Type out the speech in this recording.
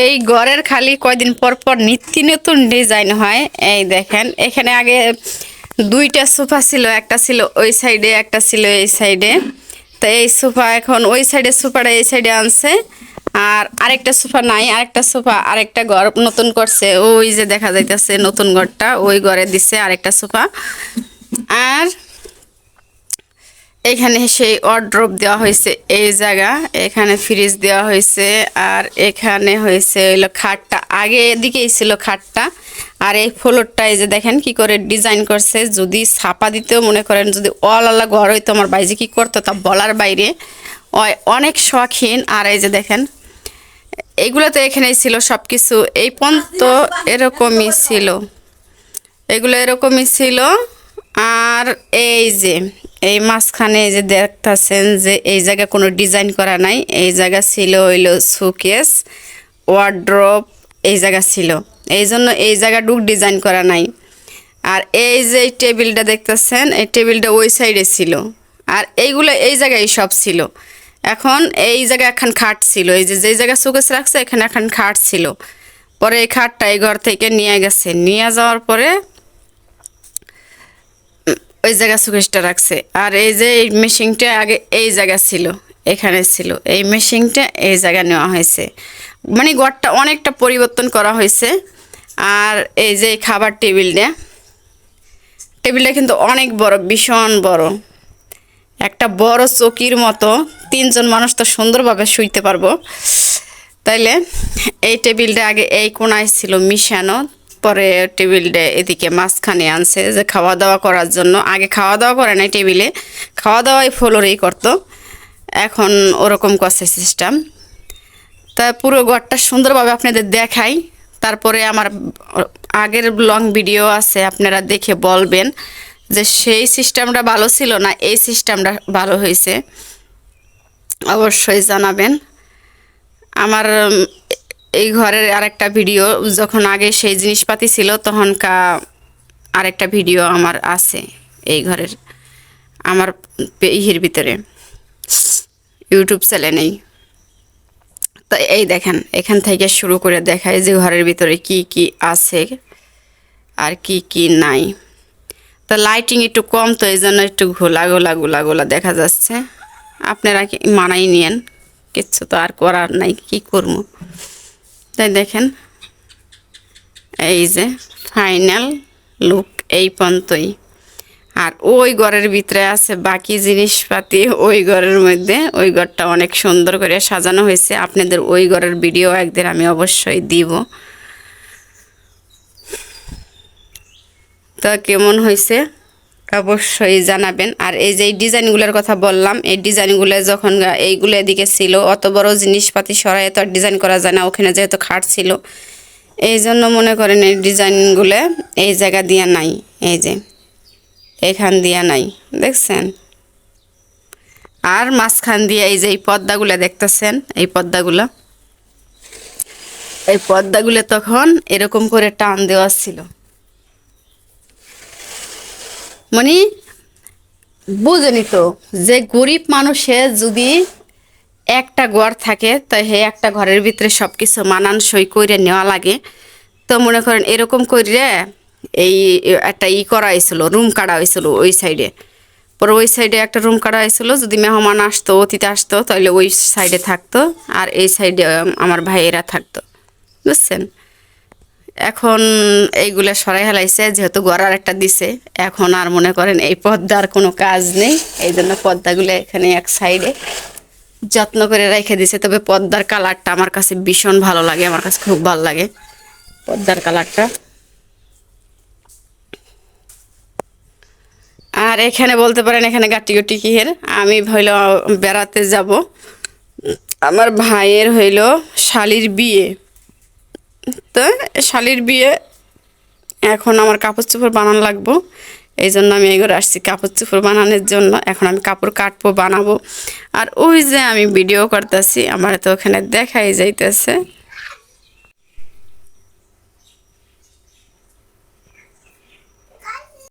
এই ঘরের খালি কয়দিন পর পর নিত্য নতুন ডিজাইন হয়। এই দেখেন, এখানে আগে দুইটা সোফা ছিল, একটা ছিল ওই সাইডে, একটা ছিল এই সাইডে। তো এই সোফা এখন ওই সাইডে সোফাটা এই সাইডে আনছে, আর আরেকটা সোফা নাই, আরেকটা সোফা, আরেকটা ঘর নতুন করছে। ওই যে দেখা যাইতেছে নতুন ঘরটা, ওই ঘরে দিছে আরেকটা সোফা। আর এখানে সেই অর্ড্রপ দেওয়া হয়েছে এই জায়গা এখানে ফ্রিজ দেওয়া হয়েছে আর এখানে হয়েছে হইল খাটটা। আগে এদিকেই ছিল খাটটা আর এই ফ্লোরটা এই যে দেখেন কি করে ডিজাইন করছে। যদি ছাপা দিতেও মনে করেন যদি অল আলা ঘর হইতো আমার বাইরে কি করতো তা বলার বাইরে। অনেক শখিন আর এই যে দেখেন এগুলো তো এখানেই ছিল সব কিছু এই পর্যন্ত এরকমই ছিল। এগুলো এরকমই ছিল। আর এই যে এই মাঝখানে এই যে দেখতেছেন যে এই জায়গা কোনো ডিজাইন করা নাই, এই জায়গা ছিল হইল সুকেস, ওয়ার্ড্রপ, এই জায়গা ছিল। এই জন্য এই জায়গা ডুক ডিজাইন করা নাই। আর এই যে টেবিলটা দেখতেছেন, এই টেবিলটা ওই সাইডে ছিল। আর এইগুলো এই জায়গায় সব ছিল। এখন এই জায়গায় এখন খাট ছিল। এই যে যেই জায়গায় সুকেস রাখছে, এখানে এখন খাট ছিল। পরে এই খাটটা এই ঘর থেকে নিয়ে গেছে। নিয়ে যাওয়ার পরে ওই জায়গা সুকেশটা রাখছে। আর এই যে এই মেশিনটা আগে এই জায়গা ছিল, এখানে ছিল। এই মেশিনটা এই জায়গা নেওয়া হয়েছে। মানে ঘরটা অনেকটা পরিবর্তন করা হয়েছে। আর এই যে খাবার টেবিলটা টেবিলটা কিন্তু অনেক বড়, ভীষণ বড়। একটা বড় চকির মতো, তিনজন মানুষ তো সুন্দরভাবে শুইতে পারব। তাইলে এই টেবিলটা আগে এই কোনায় ছিল, মিশানো। পরে টেবিলটা এদিকে মাঝখানে আনছে যে খাওয়া দাওয়া করার জন্য। আগে খাওয়া দাওয়া করে নাই টেবিলে খাওয়া দাওয়াই ফ্লোরেই করতো। এখন ওরকম করছে সিস্টেম তা পুরো ঘরটা সুন্দরভাবে আপনাদের দেখাই। তারপরে আমার আগের লং ভিডিও আছে, আপনারা দেখে বলবেন যে সেই সিস্টেমটা ভালো ছিল না, এই সিস্টেমটা ভালো হয়েছে। অবশ্যই জানাবেন। আমার এই ঘরের আরেকটা ভিডিও, যখন আগে সেই জিনিসপাতি ছিল, তখনকা আরেকটা ভিডিও আমার আছে এই ঘরের, আমার ইয়ের ভিতরে। ইউটিউব চ্যানেলেই তো এই দেখেন, এখান থেকে শুরু করে দেখায় যে ঘরের ভিতরে কি কি আছে আর কি কি নাই। তো লাইটিং একটু কম, তো এই জন্য একটু ঘোলা গোলা গোলা গোলা দেখা যাচ্ছে। আপনারা কি মানাই নিয়েন? কিচ্ছু তো আর করার নাই, কি করব? তাই দেখেন, এই যে ফাইনাল লুক এই পর্যন্তই। আর ওই ঘরের ভিতরে আছে বাকি জিনিসপাতি, ওই ঘরের মধ্যে, ওই ঘরটা অনেক সুন্দর করে সাজানো হয়েছে। আপনাদের ওই ঘরের ভিডিও একদিন আমি অবশ্যই দিব। তা কেমন হয়েছে? অবশ্যই জানাবেন। আর এই যে ডিজাইনগুলোর কথা বললাম, এই ডিজাইনগুলো যখন এইগুলো এদিকে ছিল, অত বড় জিনিসপাতি সরাই তো আর ডিজাইন করা যায় না, ওখানে যেহেতু খাট ছিল। এই জন্য মনে করেন এই ডিজাইনগুলো এই জায়গা দিয়া নাই, এই যে এখান দিয়া নাই, দেখছেন? আর মাঝখান দিয়ে এই যে এই পর্দাগুলো দেখতেছেন, এই পর্দাগুলো এই পর্দাগুলো তখন এরকম করে টান দেওয়া ছিল। মানে বুঝেনি তো যে গরিব মানুষের যদি একটা ঘর থাকে, তো হে একটা ঘরের ভিতরে সব কিছু মানানসই করে নেওয়া লাগে। তো মনে করেন এরকম করে এই একটা ই করা হয়েছিল রুম কাটা হয়েছিল ওই সাইডে। পরে ওই সাইডে একটা রুম কাটা হয়েছিল যদি মেহমান আসতো অতীতে আসতো তাহলে ওই সাইডে থাকতো, আর এই সাইডে আমার ভাইয়েরা থাকতো। বুঝছেন? এখন এইগুলা সরাই হেলাইছে যেহেতু গড়ার একটা দিছে, এখন আর মনে করেন এই পর্দার কোনো কাজ নেই এই জন্য পর্দাগুলো এখানে এক সাইডে যত্ন করে রেখে দিছে। তবে পর্দার কালারটা আমার কাছে ভীষণ ভালো লাগে, আমার কাছে খুব ভালো লাগে পর্দার কালারটা। আর এখানে বলতে পারেন এখানে গাটি গুটি কিহের? আমি হইল বেড়াতে যাব। আমার ভাইয়ের হইল শালির বিয়ে। তো শালির বিয়ে। এখন আমার কাপড় চোপড় বানানো লাগবো। এই জন্য আমি এগুলো আসছি কাপড় চোপড় বানানোর জন্য। এখন আমি কাপড় কাটবো, বানাবো। আর ওই যে আমি ভিডিও করতেছি, আমার তো ওখানে দেখাই যাইতেছে।